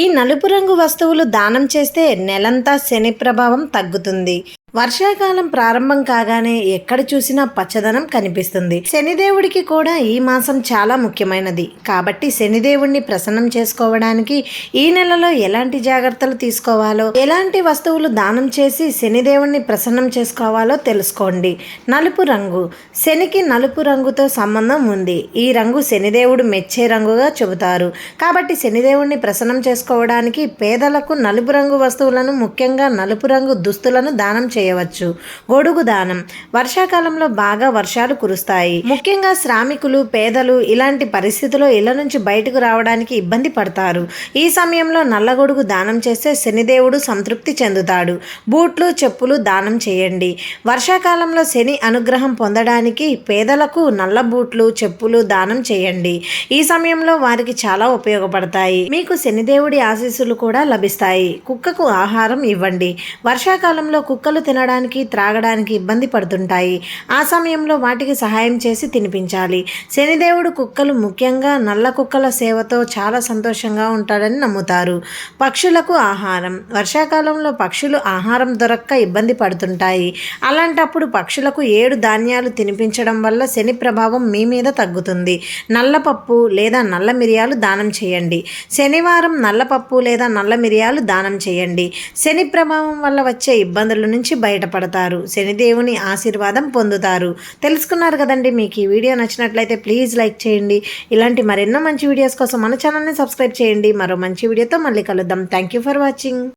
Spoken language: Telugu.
ఈ నలుపు రంగు వస్తువులు దానం చేస్తే నెలంతా శని ప్రభావం తగ్గుతుంది. వర్షాకాలం ప్రారంభం కాగానే ఎక్కడ చూసినా పచ్చదనం కనిపిస్తుంది. శనిదేవుడికి కూడా ఈ మాసం చాలా ముఖ్యమైనది. కాబట్టి శనిదేవుడిని ప్రసన్నం చేసుకోవడానికి ఈ నెలలో ఎలాంటి జాగ్రత్తలు తీసుకోవాలో ఎలాంటి వస్తువులు దానం చేసి శనిదేవుడిని ప్రసన్నం చేసుకోవాలో తెలుసుకోండి. నలుపు రంగు. శనికి నలుపు రంగుతో సంబంధం ఉంది. ఈ రంగు శనిదేవుడు మెచ్చే రంగుగా చెబుతారు. కాబట్టి శనిదేవుడిని ప్రసన్నం చేసుకోవడానికి పేదలకు నలుపు రంగు వస్తువులను ముఖ్యంగా నలుపు రంగు దుస్తులను దానం చేయవచ్చు. గొడుగు దానం. వర్షాకాలంలో బాగా వర్షాలు కురుస్తాయి. ముఖ్యంగా శ్రామికులు పేదలు ఇలాంటి పరిస్థితిలో ఇళ్ళ నుంచి బయటకు రావడానికి ఇబ్బంది పడతారు. ఈ సమయంలో నల్లగొడుగు దానం చేస్తే శనిదేవుడు సంతృప్తి చెందుతాడు. బూట్లు చెప్పులు దానం చేయండి. వర్షాకాలంలో శని అనుగ్రహం పొందడానికి పేదలకు నల్ల బూట్లు చెప్పులు దానం చేయండి. ఈ సమయంలో వారికి చాలా ఉపయోగపడతాయి. మీకు శనిదేవుడి ఆశీస్సులు కూడా లభిస్తాయి. కుక్కకు ఆహారం ఇవ్వండి. వర్షాకాలంలో కుక్కలు తినడానికి త్రాగడానికి ఇబ్బంది పడుతుంటాయి. ఆ సమయంలో వాటికి సహాయం చేసి తినిపించాలి. శనిదేవుడు కుక్కలు ముఖ్యంగా నల్ల కుక్కల సేవతో చాలా సంతోషంగా ఉంటాడని నమ్ముతారు. పక్షులకు ఆహారం. వర్షాకాలంలో పక్షులు ఆహారం దొరక్క ఇబ్బంది పడుతుంటాయి. అలాంటప్పుడు పక్షులకు ఏడు ధాన్యాలు తినిపించడం వల్ల శని ప్రభావం మీ మీద తగ్గుతుంది. నల్లపప్పు లేదా నల్ల మిరియాలు దానం చేయండి. శనివారం నల్లపప్పు లేదా నల్ల మిరియాలు దానం చేయండి. శని ప్రభావం వల్ల వచ్చే ఇబ్బందుల నుంచి బయటపడతారు. శనిదేవుని ఆశీర్వాదం పొందుతారు. తెలుసుకున్నారు కదండి మీకు ఈ వీడియో నచ్చినట్లయితే ప్లీజ్ లైక్ చేయండి. ఇలాంటి మరెన్నో మంచి వీడియోస్ కోసం మన ఛానల్ని సబ్స్క్రైబ్ చేయండి. మరో మంచి వీడియోతో మళ్ళీ కలుద్దాం. Thank you for watching